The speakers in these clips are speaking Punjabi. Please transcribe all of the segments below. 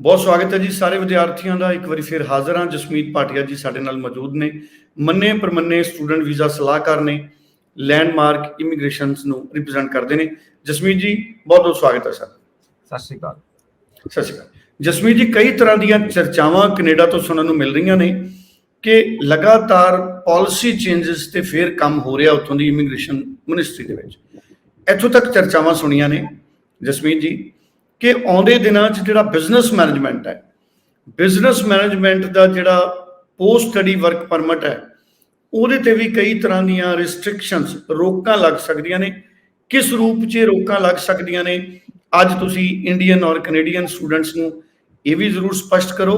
ਬਹੁਤ ਸਵਾਗਤ ਹੈ ਜੀ ਸਾਰੇ ਵਿਦਿਆਰਥੀਆਂ ਦਾ। ਇੱਕ ਵਾਰੀ ਫਿਰ ਹਾਜ਼ਰ ਹਾਂ। ਜਸਮੀਤ ਭਾਟੀਆ ਜੀ ਸਾਡੇ ਨਾਲ ਮੌਜੂਦ ਨੇ। ਮੰਨੇ ਪਰਮੰਨੇ ਸਟੂਡੈਂਟ ਵੀਜ਼ਾ ਸਲਾਹਕਾਰ ਨੇ। ਲੈਂਡਮਾਰਕ ਇਮੀਗ੍ਰੇਸ਼ਨਸ ਨੂੰ ਰਿਪਰੈਜ਼ੈਂਟ ਕਰਦੇ ਨੇ। ਜਸਮੀਤ ਜੀ ਬਹੁਤ ਬਹੁਤ ਸਵਾਗਤ ਹੈ ਸਰ। ਸਤਿ ਸ਼੍ਰੀ ਅਕਾਲ। ਸਤਿ ਸ਼੍ਰੀ ਅਕਾਲ। ਜਸਮੀਤ ਜੀ ਕਈ ਤਰ੍ਹਾਂ ਦੀਆਂ ਚਰਚਾਵਾਂ ਕੈਨੇਡਾ ਤੋਂ ਸੁਣਨ ਨੂੰ ਮਿਲ ਰਹੀਆਂ ਨੇ ਕਿ ਲਗਾਤਾਰ ਪਾਲਿਸੀ ਚੇਂਜਸ ਤੇ ਫੇਰ ਕੰਮ ਹੋ ਰਿਹਾ ਉੱਥੋਂ ਦੀ ਇਮੀਗ੍ਰੇਸ਼ਨ ਮਿਨਿਸਟਰੀ ਦੇ ਵਿੱਚ। ਇੱਥੋਂ ਤੱਕ ਚਰਚਾਵਾਂ ਸੁਣੀਆਂ ਨੇ। ਜਸਮੀਤ ਜੀ ਕਿ ਆਉਂਦੇ ਦਿਨਾਂ 'ਚ ਜਿਹੜਾ ਬਿਜ਼ਨਸ ਮੈਨੇਜਮੈਂਟ ਹੈ ਬਿਜ਼ਨਸ ਮੈਨੇਜਮੈਂਟ ਦਾ ਜਿਹੜਾ ਪੋਸਟ ਸਟੱਡੀ ਵਰਕ ਪਰਮਿਟ ਹੈ, ਉਹਦੇ ਤੇ ਵੀ ਕਈ ਤਰ੍ਹਾਂ ਦੀਆਂ ਰੈਸਟ੍ਰਿਕਸ਼ਨਸ ਰੋਕਾਂ ਲੱਗ ਸਕਦੀਆਂ ਨੇ। ਕਿਸ ਰੂਪ 'ਚ ਰੋਕਾਂ ਲੱਗ ਸਕਦੀਆਂ ਨੇ? ਅੱਜ ਤੁਸੀਂ ਇੰਡੀਅਨ ਔਰ ਕੈਨੇਡੀਅਨ ਸਟੂਡੈਂਟਸ ਨੂੰ ਇਹ ਵੀ ਜ਼ਰੂਰ ਸਪਸ਼ਟ ਕਰੋ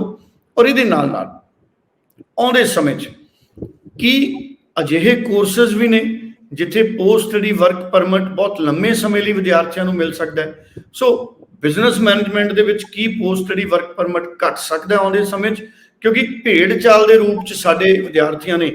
ਔਰ ਇਹਦੇ ਨਾਲ ਨਾਲ ਆਉਂਦੇ ਸਮੇਂ 'ਚ ਕੀ ਅਜਿਹੇ ਕੋਰਸਸ ਵੀ ਨੇ ਜਿੱਥੇ ਪੋਸਟ ਸਟੱਡੀ ਵਰਕ ਪਰਮਿਟ ਬਹੁਤ ਲੰਮੇ ਸਮੇਂ ਲਈ ਵਿਦਿਆਰਥੀਆਂ ਨੂੰ ਮਿਲ ਸਕਦਾ ਹੈ? ਸੋ ਬਿਜ਼ਨਸ ਮੈਨੇਜਮੈਂਟ ਦੇ ਵਿੱਚ ਕੀ ਪੋਸਟ ਸਟੱਡੀ ਵਰਕ ਪਰਮਿਟ ਘਟ ਸਕਦਾ ਆਉਂਦੇ ਸਮੇਂ 'ਚ? ਕਿਉਂਕਿ ਭੇਡ ਚਾਲ ਦੇ ਰੂਪ 'ਚ ਸਾਡੇ ਵਿਦਿਆਰਥੀਆਂ ਨੇ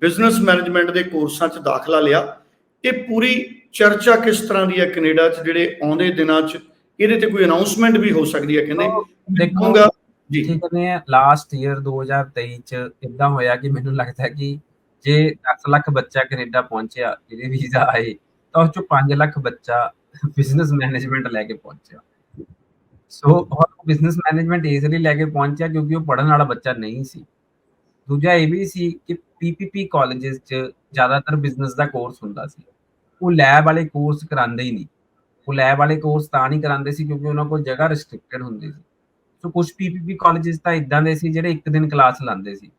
ਬਿਜ਼ਨਸ ਮੈਨੇਜਮੈਂਟ ਦੇ ਕੋਰਸਾਂ 'ਚ ਦਾਖਲਾ ਲਿਆ। ਇਹ ਪੂਰੀ ਚਰਚਾ ਕਿਸ ਤਰ੍ਹਾਂ ਦੀ ਹੈ ਕੈਨੇਡਾ 'ਚ ਜਿਹੜੇ ਆਉਂਦੇ ਦਿਨਾਂ 'ਚ? ਇਹਦੇ ਤੇ ਕੋਈ ਅਨਾਉਂਸਮੈਂਟ ਵੀ ਹੋ ਸਕਦੀ ਹੈ ਕਹਿੰਦੇ? ਦੇਖੋ ਕਹੂੰਗਾ ਜੀ। ਠੀਕ ਨੇ ਲਾਸਟ ਈਅਰ 2023 ਚ ਇਦਾਂ ਹੋਇਆ ਕਿ ਮੈਨੂੰ ਲੱਗਦਾ ਕਿ ਜੇ 10 ਲੱਖ ਬੱਚਾ ਕੈਨੇਡਾ ਪਹੁੰਚਿਆ ਜਿਹਦੇ ਵੀਜ਼ਾ ਆਏ ਤਾਂ ਉਸ ਚੋਂ 5 ਲੱਖ ਬੱਚਾ ਬਿਜ਼ਨਸ ਮੈਨੇਜਮੈਂਟ ਲੈ ਕੇ ਪਹੁੰਚਿਆ। ਸੋ ਉਹ ਬਿਜ਼ਨਸ ਮੈਨੇਜਮੈਂਟ ਇਸ ਲਈ ਲੈ ਕੇ ਪਹੁੰਚਿਆ ਕਿਉਂਕਿ ਉਹ ਪੜਨ ਵਾਲਾ ਬੱਚਾ ਨਹੀਂ ਸੀ। ਦੂਜਾ ਇਹ ਵੀ ਸੀ ਕਿ ਪੀਪੀਪੀ ਕਾਲਜਸ ਚ ਜ਼ਿਆਦਾਤਰ ਬਿਜ਼ਨਸ ਦਾ ਕੋਰਸ ਹੁੰਦਾ ਸੀ। ਉਹ ਲੈਬ ਵਾਲੇ ਕੋਰਸ ਕਰਾਉਂਦੇ ਹੀ ਨਹੀਂ। ਉਹ ਲੈਬ ਵਾਲੇ ਕੋਰਸ ਤਾਂ ਨਹੀਂ ਕਰਾਉਂਦੇ ਸੀ ਕਿਉਂਕਿ ਉਹਨਾਂ ਕੋਲ ਜਗ੍ਹਾ ਰਿਸਟ੍ਰਿਕਟਡ ਹੁੰਦੀ ਸੀ। ਸੋ ਕੁਝ ਪੀਪੀਪੀ ਕਾਲਜਸ ਤਾਂ ਇਦਾਂ ਦੇ ਸੀ ਜਿਹੜੇ ਇੱਕ ਦਿਨ ਕਲਾਸ ਲਾਉਂਦੇ ਸੀ।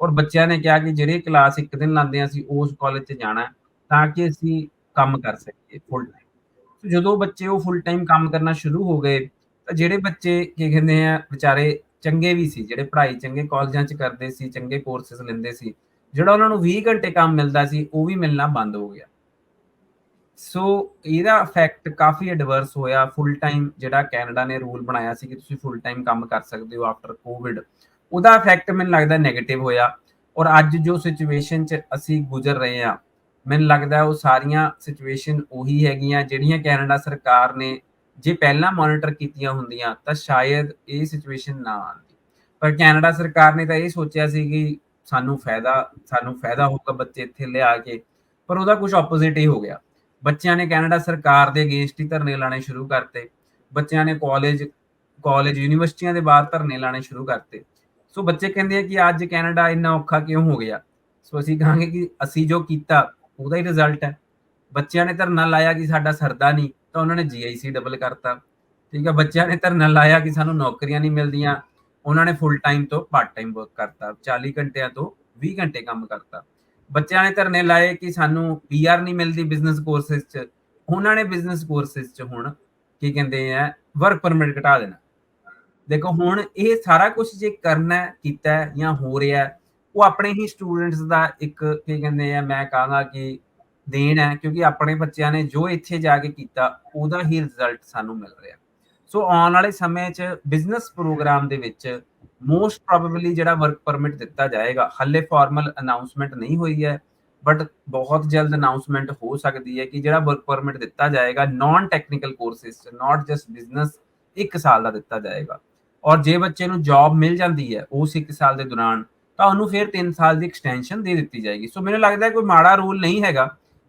ਔਰ ਬੱਚਿਆਂ ਨੇ ਕਿਹਾ ਕਿ ਜਿਹੜੇ ਕਲਾਸ ਇੱਕ ਦਿਨ ਲਾਉਂਦੇ ਆ, ਅਸੀਂ ਉਸ ਕਾਲਜ 'ਚ ਜਾਣਾ ਤਾਂ ਕਿ ਅਸੀਂ ਕੰਮ ਕਰ ਸਕੀਏ ਫੁੱਲ ਟਾਈਮ ਜਦੋਂ ਬੱਚੇ ਉਹ ਫੁੱਲ ਟਾਈਮ ਕੰਮ ਕਰਨਾ ਸ਼ੁਰੂ ਹੋ ਗਏ, ਤਾਂ ਜਿਹੜੇ ਬੱਚੇ ਕੀ ਕਹਿੰਦੇ ਆ, ਵਿਚਾਰੇ ਚੰਗੇ ਵੀ ਸੀ, ਜਿਹੜੇ ਪੜ੍ਹਾਈ ਚੰਗੇ ਕਾਲਜਾਂ 'ਚ ਕਰਦੇ ਸੀ, ਚੰਗੇ ਕੋਰਸਸ ਲੈਂਦੇ ਸੀ, ਜਿਹੜਾ ਉਹਨਾਂ ਨੂੰ 20 ਘੰਟੇ ਕੰਮ ਮਿਲਦਾ ਸੀ, ਉਹ ਵੀ ਮਿਲਣਾ ਬੰਦ ਹੋ ਗਿਆ। ਸੋ ਇਹਦਾ ਇਫੈਕਟ ਕਾਫੀ ਐਡਵਰਸ ਹੋਇਆ ਫੁੱਲ ਟਾਈਮ ਜਿਹੜਾ ਕੈਨੇਡਾ ਨੇ ਰੂਲ ਬਣਾਇਆ ਸੀ ਕਿ ਤੁਸੀਂ ਫੁੱਲ ਟਾਈਮ ਕੰਮ ਕਰ ਸਕਦੇ ਹੋ ਆਫਟਰ ਕੋਵਿਡ ਉਹਦਾ ਇਫੈਕਟ ਮੈਨੂੰ ਲੱਗਦਾ 네ਗੇਟਿਵ ਹੋਇਆ, ਔਰ ਅੱਜ ਜੋ ਸਿਚੁਏਸ਼ਨ 'ਚ ਅਸੀਂ ਗੁਜ਼ਰ ਰਹੇ ਹਾਂ ਮੈਨੂੰ ਲੱਗਦਾ ਉਹ ਸਾਰੀਆਂ ਸਿਚੁਏਸ਼ਨ ਉਹੀ ਹੈਗੀਆਂ, ਜਿਹੜੀਆਂ ਕੈਨੇਡਾ ਸਰਕਾਰ ਨੇ ਜੇ ਪਹਿਲਾਂ ਮੋਨੀਟਰ ਕੀਤੀਆਂ ਹੁੰਦੀਆਂ ਤਾਂ ਸ਼ਾਇਦ ਇਹ ਸਿਚੁਏਸ਼ਨ ਨਾ ਆਉਂਦੀ। ਪਰ ਕੈਨੇਡਾ ਸਰਕਾਰ ਨੇ ਤਾਂ ਇਹ ਸੋਚਿਆ ਸੀ ਕਿ ਸਾਨੂੰ ਫਾਇਦਾ ਸਾਨੂੰ ਫਾਇਦਾ ਹੋਊਗਾ ਬੱਚੇ ਇੱਥੇ ਲਿਆ ਕੇ, ਪਰ ਉਹਦਾ ਕੁਝ ਆਪੋਜ਼ਿਟ ਹੀ ਹੋ ਗਿਆ। ਬੱਚਿਆਂ ਨੇ ਕੈਨੇਡਾ ਸਰਕਾਰ ਦੇ ਅਗੇਂਸਟ ਹੀ ਧਰਨੇ ਲਾਣੇ ਸ਼ੁਰੂ ਕਰਤੇ। ਬੱਚਿਆਂ ਨੇ ਕਾਲਜ ਕਾਲਜ ਯੂਨੀਵਰਸਿਟੀਆਂ ਦੇ ਬਾਹਰ ਧਰਨੇ ਲਾਣੇ ਸ਼ੁਰੂ ਕਰਤੇ। ਸੋ ਬੱਚੇ ਕਹਿੰਦੇ ਆ ਕਿ ਅੱਜ ਕੈਨੇਡਾ ਇੰਨਾ ਔਖਾ ਕਿਉਂ ਹੋ ਗਿਆ? ਸੋ ਅਸੀਂ ਕਹਾਂਗੇ ਕਿ ਅਸੀਂ ਜੋ ਕੀਤਾ ਉਹਦਾ ਹੀ ਰਿਜ਼ਲਟ ਹੈ। ਬੱਚਿਆਂ ਨੇ ਧਰਨਾ ਲਾਇਆ ਕਿ ਸਾਡਾ ਸਰਦਾ ਨਹੀਂ, ਤਾਂ ਉਹਨਾਂ ਨੇ ਜੀਆਈਸੀ ਡਬਲ ਕਰਤਾ। ਠੀਕ ਹੈ, ਬੱਚਿਆਂ ਨੇ ਧਰਨਾ ਲਾਇਆ ਕਿ ਸਾਨੂੰ ਨੌਕਰੀਆਂ ਨਹੀਂ ਮਿਲਦੀਆਂ। ਉਹਨਾਂ ਨੇ ਫੁੱਲ ਟਾਈਮ ਤੋਂ ਪਾਰਟ ਟਾਈਮ ਵਰਕ ਕਰਤਾ 40 ਘੰਟਿਆਂ ਤੋਂ 20 ਘੰਟੇ ਕੰਮ ਕਰਤਾ। ਬੱਚਿਆਂ ਨੇ ਧਰਨੇ ਲਾਏ ਕਿ ਸਾਨੂੰ ਪੀਆਰ ਨਹੀਂ ਮਿਲਦੀ ਬਿਜ਼ਨਸ ਕੋਰਸਸ 'ਚ। ਉਹਨਾਂ ਨੇ ਬਿਜ਼ਨਸ ਕੋਰਸਸ 'ਚ ਹੁਣ ਕੀ ਕਹਿੰਦੇ ਆ ਵਰਕ ਪਰਮਿਟ ਘਟਾ ਦੇਣਾ। ਦੇਖੋ, ਹੁਣ ਇਹ ਸਾਰਾ ਕੁਝ ਜੇ ਕਰਨਾ, ਕੀਤਾ ਜਾਂ ਹੋ ਰਿਹਾ ਉਹ ਆਪਣੇ ਹੀ ਸਟੂਡੈਂਟਸ ਦਾ ਇੱਕ ਕੀ ਕਹਿੰਦੇ ਆ, ਮੈਂ ਕਹਾਂਗਾ ਕਿ ਦੇਣ ਹੈ, ਕਿਉਂਕਿ ਆਪਣੇ ਬੱਚਿਆਂ ਨੇ ਜੋ ਇੱਥੇ ਜਾ ਕੇ ਕੀਤਾ, ਉਹਦਾ ਹੀ ਰਿਜ਼ਲਟ ਸਾਨੂੰ ਮਿਲ ਰਿਹਾ। ਸੋ ਆਉਣ ਵਾਲੇ ਸਮੇਂ 'ਚ ਬਿਜ਼ਨਸ ਪ੍ਰੋਗਰਾਮ ਦੇ ਵਿੱਚ ਮੋਸਟ ਪ੍ਰੋਬੇਬਲੀ ਜਿਹੜਾ ਵਰਕ ਪਰਮਿਟ ਦਿੱਤਾ ਜਾਏਗਾ, ਹੱਲੇ ਫਾਰਮਲ ਅਨਾਉਂਸਮੈਂਟ ਨਹੀਂ ਹੋਈ ਹੈ ਬਟ ਬਹੁਤ ਜਲਦ ਅਨਾਉਂਸਮੈਂਟ ਹੋ ਸਕਦੀ ਹੈ ਕਿ ਜਿਹੜਾ ਵਰਕ ਪਰਮਿਟ ਦਿੱਤਾ ਜਾਏਗਾ ਨਾਨ ਟੈਕਨੀਕਲ ਕੋਰਸਿਸ ਚ ਨਾਟ ਜਸਟ ਬਿਜ਼ਨਸ 1 ਸਾਲ ਦਾ ਦਿੱਤਾ ਜਾਏਗਾ। ਔਰ ਜੇ ਬੱਚੇ ਨੂੰ ਜੌਬ ਮਿਲ ਜਾਂਦੀ ਹੈ, ਉਸ 1 ਸਾਲ ਦੇ ਦੌਰਾਨ ਤਾਂ ਉਹਨੂੰ ਫਿਰ 3 ਸਾਲ ਦੀ ਐਕਸਟੈਂਸ਼ਨ ਦੇ ਦਿੱਤੀ ਜਾਏਗੀ। ਸੋ ਮੈਨੂੰ ਲੱਗਦਾ ਕੋਈ ਮਾੜਾ ਰੂਲ ਨਹੀਂ ਹੈਗਾ,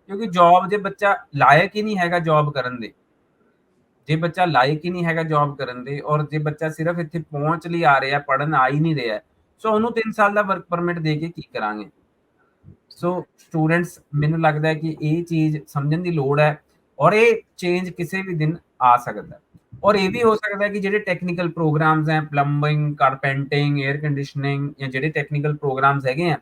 ਕਿਉਂਕਿ ਜੌਬ ਜੇ ਬੱਚਾ ਲਾਇਕ ਹੀ ਨਹੀਂ ਹੈਗਾ ਜੌਬ ਕਰਨ ਦੇ, ਜੇ ਬੱਚਾ ਲਾਇਕ ਹੀ ਨਹੀਂ ਹੈਗਾ ਜੌਬ ਕਰਨ ਦੇ ਔਰ ਜੇ ਬੱਚਾ ਸਿਰਫ ਇੱਥੇ ਪਹੁੰਚ ਲਈ ਆ ਰਿਹਾ ਪੜਨ ਆ ਹੀ ਨਹੀਂ ਰਿਹਾ ਸੋ ਉਹਨੂੰ 3 ਸਾਲ ਦਾ ਵਰਕ ਪਰਮਿਟ ਦੇ ਕੇ ਕੀ ਕਰਾਂਗੇ? ਸੋ ਸਟੂਡੈਂਟਸ ਮੈਨੂੰ ਲੱਗਦਾ ਹੈ ਕਿ ਇਹ ਚੀਜ਼ ਸਮਝਣ ਦੀ ਲੋੜ ਹੈ ਔਰ ਇਹ ਚੇਂਜ ਕਿਸੇ ਵੀ ਦਿਨ ਆ ਸਕਦਾ ਹੈ। ਔਰ ਇਹ ਵੀ ਹੋ ਸਕਦਾ ਹੈ ਕਿ ਜਿਹੜੇ ਟੈਕਨੀਕਲ ਪ੍ਰੋਗਰਾਮਸ ਹੈ ਪਲੰਬਿੰਗ ਕਾਰਪੈਂਟਿੰਗ 에ਅਰ ਕੰਡੀਸ਼ਨਿੰਗ ਜਾਂ ਜਿਹੜੇ ਟੈਕਨੀਕਲ ਪ੍ਰੋਗਰਾਮਸ ਹੈਗੇ ਆ,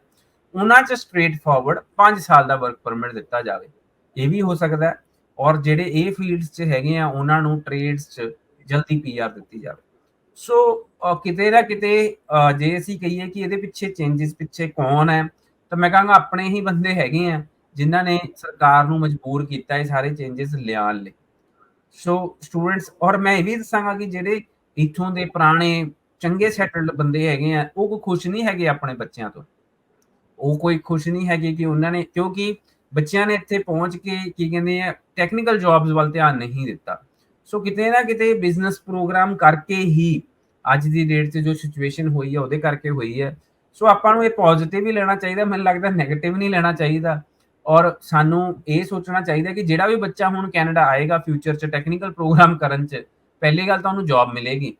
ਉਹਨਾਂ 'ਚ ਸਟ੍ਰੇਟ ਫਾਰਵਰਡ 5 ਸਾਲ ਦਾ ਵਰਕ ਪਰਮਿਟ ਦਿੱਤਾ ਜਾਵੇ। ਇਹ ਵੀ ਹੋ ਸਕਦਾ ਹੈ ਔਰ ਜਿਹੜੇ ਇਹ ਫੀਲਡਸ 'ਚ ਹੈਗੇ ਆ, ਉਹਨਾਂ ਨੂੰ ਟ੍ਰੇਡਸ 'ਚ ਜਲਦੀ ਪੀਆਰ ਦਿੱਤੀ ਜਾਵੇ। ਸੋ ਕਿਤੇ ਨਾ ਕਿਤੇ ਜੇ ਅਸੀਂ ਕਹੀਏ ਕਿ ਇਹਦੇ ਪਿੱਛੇ ਚੇਂਜਸ ਪਿੱਛੇ ਕੌਣ ਹੈ, ਤਾਂ ਮੈਂ ਕਹਾਂਗਾ ਆਪਣੇ ਹੀ ਬੰਦੇ ਹੈਗੇ ਆ, ਜਿਨ੍ਹਾਂ ਨੇ ਸਰਕਾਰ ਨੂੰ ਮਜਬੂਰ ਕੀਤਾ ਇਹ ਸਾਰੇ ਚੇਂਜਸ ਲਿਆਉਣ ਲਈ। ਸੋ ਸਟੂਡੈਂਟਸ ਔਰ ਮੈਂ ਇਹ ਵੀ ਦੱਸਾਂਗਾ ਕਿ ਜਿਹੜੇ ਇਥੋਂ ਦੇ ਪੁਰਾਣੇ ਚੰਗੇ ਸੈਟਲਡ ਬੰਦੇ ਹੈਗੇ ਆ, ਉਹ ਕੋਈ ਖੁਸ਼ ਨਹੀਂ ਹੈਗੇ ਆਪਣੇ ਬੱਚਿਆਂ ਤੋਂ। ਉਹ ਕੋਈ ਖੁਸ਼ ਨਹੀਂ ਹੈਗੇ ਕਿ ਉਹਨਾਂ ਨੇ, ਕਿਉਂਕਿ ਬੱਚਿਆਂ ਨੇ ਇੱਥੇ ਪਹੁੰਚ ਕੇ ਕੀ ਕਹਿੰਦੇ ਆ ਟੈਕਨੀਕਲ ਜੌਬਸ ਵੱਲ ਧਿਆਨ ਨਹੀਂ ਦਿੱਤਾ। ਸੋ ਕਿਤੇ ਨਾ ਕਿਤੇ ਬਿਜ਼ਨਸ ਪ੍ਰੋਗਰਾਮ ਕਰਕੇ ਹੀ ਅੱਜ ਦੀ ਡੇਟ 'ਚ ਜੋ ਸਿਚੁਏਸ਼ਨ ਹੋਈ ਹੈ ਉਹਦੇ ਕਰਕੇ ਹੋਈ ਹੈ ਸੋ ਆਪਾਂ ਨੂੰ ਇਹ ਪੋਜ਼ਿਟਿਵ ਹੀ ਲੈਣਾ ਚਾਹੀਦਾ, ਮੈਨੂੰ ਲੱਗਦਾ ਨੈਗੇਟਿਵ ਨਹੀਂ ਲੈਣਾ ਚਾਹੀਦਾ। ਔਰ ਸਾਨੂੰ ਇਹ ਸੋਚਣਾ ਚਾਹੀਦਾ ਕਿ ਜਿਹੜਾ ਵੀ ਬੱਚਾ ਹੁਣ ਕੈਨੇਡਾ ਆਏਗਾ ਫਿਊਚਰ 'ਚ ਟੈਕਨੀਕਲ ਪ੍ਰੋਗਰਾਮ ਕਰਨ 'ਚ, ਪਹਿਲੀ ਗੱਲ ਤਾਂ ਉਹਨੂੰ ਜੌਬ ਮਿਲੇਗੀ।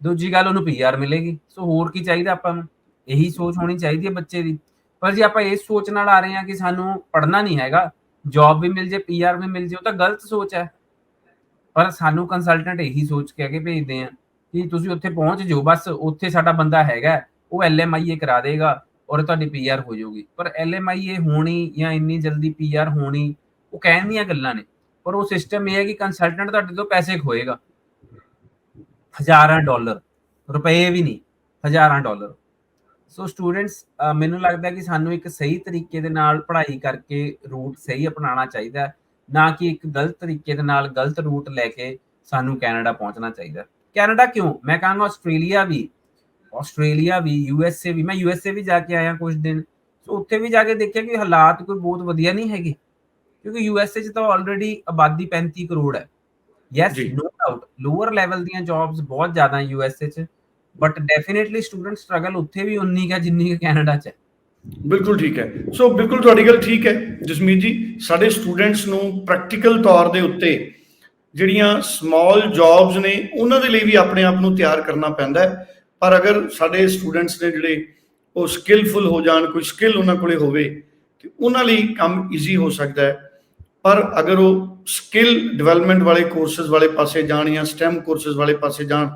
ਦੂਜੀ ਗੱਲ ਉਹਨੂੰ ਪੀਆਰ ਮਿਲੇਗੀ। ਸੋ ਹੋਰ ਕੀ ਚਾਹੀਦਾ ਆਪਾਂ ਨੂੰ? ਇਹੀ ਸੋਚ ਹੋਣੀ ਚਾਹੀਦੀ ਹੈ ਬੱਚੇ ਦੀ। ਪਰ ਜੇ ਆਪਾਂ ਇਸ ਸੋਚ ਨਾਲ ਆ ਰਹੇ ਹਾਂ ਕਿ ਸਾਨੂੰ ਪੜ੍ਹਨਾ ਨਹੀਂ ਹੈਗਾ ਜੌਬ ਵੀ ਮਿਲ ਜੇ ਪੀਆਰ ਵੀ ਮਿਲ ਜੇ, ਉਹ ਤਾਂ ਗਲਤ ਸੋਚ ਹੈ। ਪਰ ਸਾਨੂੰ ਕੰਸਲਟੈਂਟ ਇਹੀ ਸੋਚ ਕੇ ਅੱਗੇ ਭੇਜਦੇ ਆ ਕਿ ਤੁਸੀਂ ਉੱਥੇ ਪਹੁੰਚ ਜਾਓ, ਬਸ ਉੱਥੇ ਸਾਡਾ ਬੰਦਾ ਹੈਗਾ, ਉਹ ਐਲਐਮਆਈਏ ਕਰਾ ਦੇਗਾ। ਔਰ ਤੁਹਾਡੀ ਪੀਆਰ ਹੋ ਜਾਊਗੀ। ਪਰ ਐਲਐਮਆਈਏ ਹੋਣੀ ਜਾਂ ਇੰਨੀ ਜਲਦੀ ਪੀਆਰ ਹੋਣੀ, ਉਹ ਕਹਿਣ ਦੀਆਂ ਗੱਲਾਂ ਨੇ। ਪਰ ਉਹ ਸਿਸਟਮ ਇਹ ਹੈ ਕਿ ਕੰਸਲਟੈਂਟ ਤੁਹਾਡੇ ਤੋਂ ਪੈਸੇ ਖੋਏਗਾ। ਹਜ਼ਾਰਾਂ ਡਾਲਰ, ਰੁਪਏ ਵੀ ਨਹੀਂ, ਹਜ਼ਾਰਾਂ ਡਾਲਰ। ਸੋ ਸਟੂਡੈਂਟਸ ਮੈਨੂੰ ਲੱਗਦਾ ਕਿ ਸਾਨੂੰ ਇੱਕ ਸਹੀ ਤਰੀਕੇ ਦੇ ਨਾਲ ਪੜ੍ਹਾਈ ਕਰਕੇ ਰੂਟ ਸਹੀ ਅਪਣਾਉਣਾ ਚਾਹੀਦਾ ਹੈ, ਨਾ ਕਿ ਇੱਕ ਗਲਤ ਤਰੀਕੇ ਦੇ ਨਾਲ ਗਲਤ ਰੂਟ ਲੈ ਕੇ ਸਾਨੂੰ ਕੈਨੇਡਾ ਪਹੁੰਚਣਾ ਚਾਹੀਦਾ ਕੈਨੇਡਾ ਕਿਉਂ? ਮੈਂ ਕਹਾਂਗਾ ਆਸਟ੍ਰੇਲੀਆ ਵੀ ਆਸਟ੍ਰੇਲੀਆ ਵੀ ਯੂਐਸਏ ਵੀ ਮੈਂ ਯੂਐਸਏ ਵੀ ਜਾ ਕੇ ਆਇਆ ਕੁਝ ਦਿਨ। ਸੋ ਉੱਥੇ ਵੀ ਜਾ ਕੇ ਦੇਖਿਆ ਕਿ ਹਾਲਾਤ ਕੋਈ ਬਹੁਤ ਵਧੀਆ ਨਹੀਂ ਹੈਗੇ। ਕਿਉਂਕਿ ਯੂਐਸਏ 'ਚ ਤਾਂ ਆਲਰੇਡੀ ਆਬਾਦੀ 35 ਕਰੋੜ ਹੈ। Yes. No doubt lower level ਦੀਆਂ ਜੌਬਸ ਬਹੁਤ ਜ਼ਿਆਦਾ ਯੂਐਸਏ 'ਚ। ਬਟ ਡੈਫੀਨਿਟਲੀ ਸਟੂਡੈਂਟ ਸਟਰਗਲ ਉੱਥੇ ਵੀ ਉਨੀ ਹੈ ਜਿੰਨੀ ਕਿ ਕੈਨੇਡਾ 'ਚ ਹੈ। ਬਿਲਕੁਲ ਠੀਕ ਹੈ। ਸੋ ਬਿਲਕੁਲ ਤੁਹਾਡੀ ਗੱਲ ਠੀਕ ਹੈ ਜਸਮੀਤ ਜੀ। ਸਾਡੇ ਸਟੂਡੈਂਟਸ ਨੂੰ ਪ੍ਰੈਕਟੀਕਲ ਤੌਰ ਦੇ ਉੱਤੇ ਜਿਹੜੀਆਂ ਸਮਾਲ ਜੌਬਸ ਨੇ ਉਹਨਾਂ ਦੇ ਲਈ ਵੀ ਆਪਣੇ ਆਪ ਨੂੰ ਤਿਆਰ ਕਰਨਾ ਪੈਂਦਾ ਹੈ। ਪਰ ਅਗਰ ਸਾਡੇ ਸਟੂਡੈਂਟਸ ਨੇ ਜਿਹੜੇ ਉਹ ਸਕਿੱਲਫੁਲ ਹੋ ਜਾਣ, ਕੋਈ ਸਕਿੱਲ ਉਹਨਾਂ ਕੋਲੇ ਹੋਵੇ, ਤੇ ਉਹਨਾਂ ਲਈ ਕੰਮ ਈਜ਼ੀ ਹੋ ਸਕਦਾ ਹੈ। ਪਰ ਅਗਰ ਉਹ ਸਕਿੱਲ ਡਿਵੈਲਪਮੈਂਟ ਵਾਲੇ ਕੋਰਸਸ ਵਾਲੇ ਪਾਸੇ ਜਾਣ ਜਾਂ ਸਟੈਮ ਕੋਰਸਸ ਵਾਲੇ ਪਾਸੇ ਜਾਣ,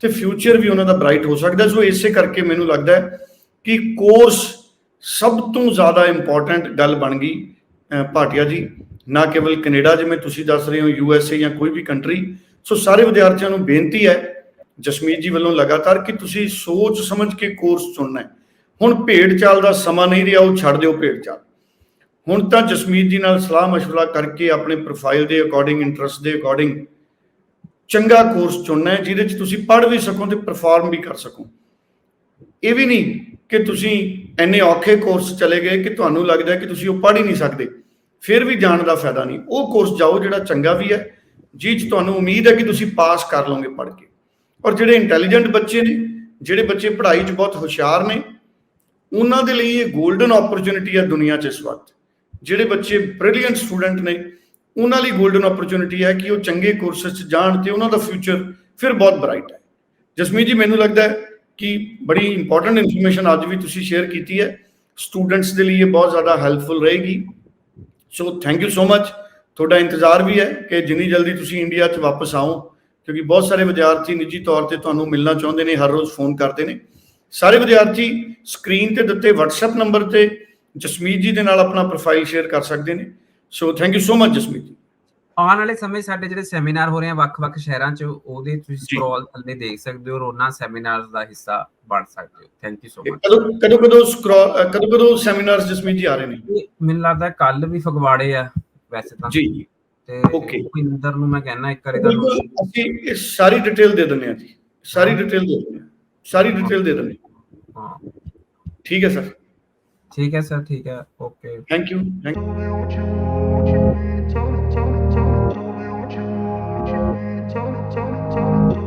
ਤੇ ਫਿਊਚਰ ਵੀ ਉਹਨਾਂ ਦਾ ਬ੍ਰਾਈਟ ਹੋ ਸਕਦਾ ਸੋ ਇਸੇ ਕਰਕੇ ਮੈਨੂੰ ਲੱਗਦਾ ਹੈ ਕਿ ਕੋਰਸ ਸਭ ਤੋਂ ਜ਼ਿਆਦਾ ਇੰਪੋਰਟੈਂਟ ਗੱਲ ਬਣ ਗਈ, ਅਹ, ਭਾਟੀਆ ਜੀ। ਨਾ ਕੇਵਲ ਕੈਨੇਡਾ ਜਿਵੇਂ ਤੁਸੀਂ ਦੱਸ ਰਹੇ ਹੋ ਯੂ ਐਸ ਏ ਜਾਂ ਕੋਈ ਵੀ ਕੰਟਰੀ ਸੋ ਸਾਰੇ ਵਿਦਿਆਰਥੀਆਂ ਨੂੰ ਬੇਨਤੀ ਹੈ ਜਸਮੀਤ ਜੀ ਵੱਲੋਂ ਲਗਾਤਾਰ ਕਿ ਤੁਸੀਂ ਸੋਚ ਸਮਝ ਕੇ ਕੋਰਸ ਚੁਣਨਾ ਹੈ ਹੁਣ ਭੇਡ ਚਾਲ ਦਾ ਸਮਾਂ ਨਹੀਂ ਰਿਹਾ ਉਹ ਛੱਡ ਦਿਓ ਭੇਡ ਚਾਲ ਹੁਣ ਤਾਂ ਜਸਮੀਤ ਜੀ ਨਾਲ ਸਲਾਹ مشورہ ਕਰਕੇ ਆਪਣੇ ਪ੍ਰੋਫਾਈਲ ਦੇ ਅਕੋਰਡਿੰਗ ਇੰਟਰਸਟ ਦੇ ਅਕੋਰਡਿੰਗ ਚੰਗਾ ਕੋਰਸ ਚੁਣਨਾ ਹੈ ਜਿਹਦੇ ਚ ਤੁਸੀਂ ਪੜ੍ਹ ਵੀ ਸਕੋ ਤੇ ਪਰਫਾਰਮ ਵੀ ਕਰ ਸਕੋ ਇਹ ਵੀ ਨਹੀਂ ਕਿ ਤੁਸੀਂ ਇੰਨੇ ਔਖੇ ਕੋਰਸ ਚਲੇ ਗਏ ਕਿ ਤੁਹਾਨੂੰ ਲੱਗਦਾ ਹੈ ਕਿ ਤੁਸੀਂ ਉਹ ਪੜ੍ਹ ਹੀ ਨਹੀਂ ਸਕਦੇ ਫਿਰ ਵੀ ਜਾਣ ਦਾ ਫਾਇਦਾ ਨਹੀਂ ਉਹ ਕੋਰਸ ਜਾਓ ਜਿਹੜਾ ਚੰਗਾ ਵੀ ਹੈ ਜਿਹ 'ਚ ਤੁਹਾਨੂੰ ਉਮੀਦ ਹੈ ਕਿ ਤੁਸੀਂ ਪਾਸ ਕਰ ਲਓਗੇ ਪੜ੍ਹ ਕੇ ਔਰ ਜਿਹੜੇ ਇੰਟੈਲੀਜੈਂਟ ਬੱਚੇ ਨੇ, ਜਿਹੜੇ ਬੱਚੇ ਪੜ੍ਹਾਈ 'ਚ ਬਹੁਤ ਹੁਸ਼ਿਆਰ ਨੇ, ਉਹਨਾਂ ਦੇ ਲਈ ਇਹ ਗੋਲਡਨ ਓਪਰਚ्युनिटी ਹੈ ਦੁਨੀਆ 'ਚ ਇਸ ਵਕਤ। ਜਿਹੜੇ ਬੱਚੇ ਬ੍ਰਿਲੀਅੰਟ ਸਟੂਡੈਂਟ ਨੇ, ਉਹਨਾਂ ਲਈ ਗੋਲਡਨ ਓਪਰਚ्युनिटी ਹੈ ਕਿ ਉਹ ਚੰਗੇ ਕੋਰਸਸ 'ਚ ਜਾਣ ਤੇ ਉਹਨਾਂ ਦਾ ਫਿਊਚਰ ਫਿਰ ਬਹੁਤ ਬ੍ਰਾਈਟ ਹੈ। ਜਸਮੀਤ ਜੀ, ਮੈਨੂੰ ਲੱਗਦਾ ਹੈ ਕਿ ਬੜੀ ਇੰਪੋਰਟੈਂਟ ਇਨਫੋਰਮੇਸ਼ਨ ਅੱਜ ਵੀ ਤੁਸੀਂ ਸ਼ੇਅਰ ਕੀਤੀ ਹੈ। ਸਟੂਡੈਂਟਸ ਦੇ ਲਈ ਇਹ ਬਹੁਤ ਜ਼ਿਆਦਾ ਹੈਲਪਫੁਲ ਰਹੇਗੀ। ਸੋ ਥੈਂਕ ਯੂ ਸੋ ਮੱਚ ਤੁਹਾਡਾ ਇੰਤਜ਼ਾਰ ਵੀ ਹੈ ਕਿ ਜਿੰਨੀ ਜਲਦੀ ਤੁਸੀਂ ਇੰਡੀਆ 'ਚ ਵਾਪਸ ਆਓ ਕਿਉਂਕਿ ਬਹੁਤ ਸਾਰੇ ਵਿਦਿਆਰਥੀ ਨਿੱਜੀ ਤੌਰ ਤੇ ਤੁਹਾਨੂੰ ਮਿਲਣਾ ਚਾਹੁੰਦੇ ਨੇ ਹਰ ਰੋਜ਼ ਫੋਨ ਕਰਦੇ ਨੇ। ਸਾਰੇ ਵਿਦਿਆਰਥੀ ਸਕਰੀਨ ਤੇ ਦਿੱਤੇ WhatsApp ਨੰਬਰ ਤੇ ਜਸਮੀਤ ਜੀ ਦੇ ਨਾਲ ਆਪਣਾ ਪ੍ਰੋਫਾਈਲ ਸ਼ੇਅਰ ਕਰ ਸਕਦੇ ਨੇ। So thank you so much Jasmeet ji. ਆਉਣ ਵਾਲੇ ਸਮੇਂ ਸਾਡੇ ਜਿਹੜੇ ਸੈਮੀਨਾਰ ਹੋ ਰਹੇ ਆ ਵੱਖ-ਵੱਖ ਸ਼ਹਿਰਾਂ 'ਚ ਉਹਦੇ ਤੁਸੀਂ ਜੀ। ਸਕਰੋਲ ਥੱਲੇ ਦੇਖ ਸਕਦੇ ਹੋ ਉਹਨਾਂ ਸੈਮੀਨਾਰਸ ਦਾ ਹਿੱਸਾ ਬਣ ਸਕਦੇ ਹੋ। ਥੈਂਕ ਯੂ ਸੋ ਮਚ ਕਦੋਂ ਕਦੋਂ ਕਦੋਂ ਸਕਰੋ- ਕਦੋਂ ਕਦੋਂ ਸੈਮੀਨਾਰਸ ਜਸਮੀਤ ਜੀ ਆ ਰਹੇ ਨੇ? ਮੈਨੂੰ ਲੱਗਦਾ ਕੱਲ ਵੀ ਫਗਵਾੜੇ ਆ ਵੈਸੇ ਤਾਂ। ਜੀ। ਤੇ ਓਕੇ ਭੁਪਿੰਦਰ ਨੂੰ ਮੈਂ ਕਹਿਣਾ ਇੱਕ ਵਾਰੀ ਤੁਹਾਨੂੰ ਅਸੀਂ ਇਹ ਸਾਰੀ ਡਿਟੇਲ ਦੇ ਦਿੰਨੇ ਆ ਜੀ ਸਾਰੀ ਡਿਟੇਲ ਦੇ ਦਿੰਨੇ ਆ ਸਾਰੀ ਡਿਟੇਲ ਦੇ ਦਿੰਨੇ ਹਾਂ ਠੀਕ ਹੈ ਸਰ ठीक है सर ठीक है okay thank you thank you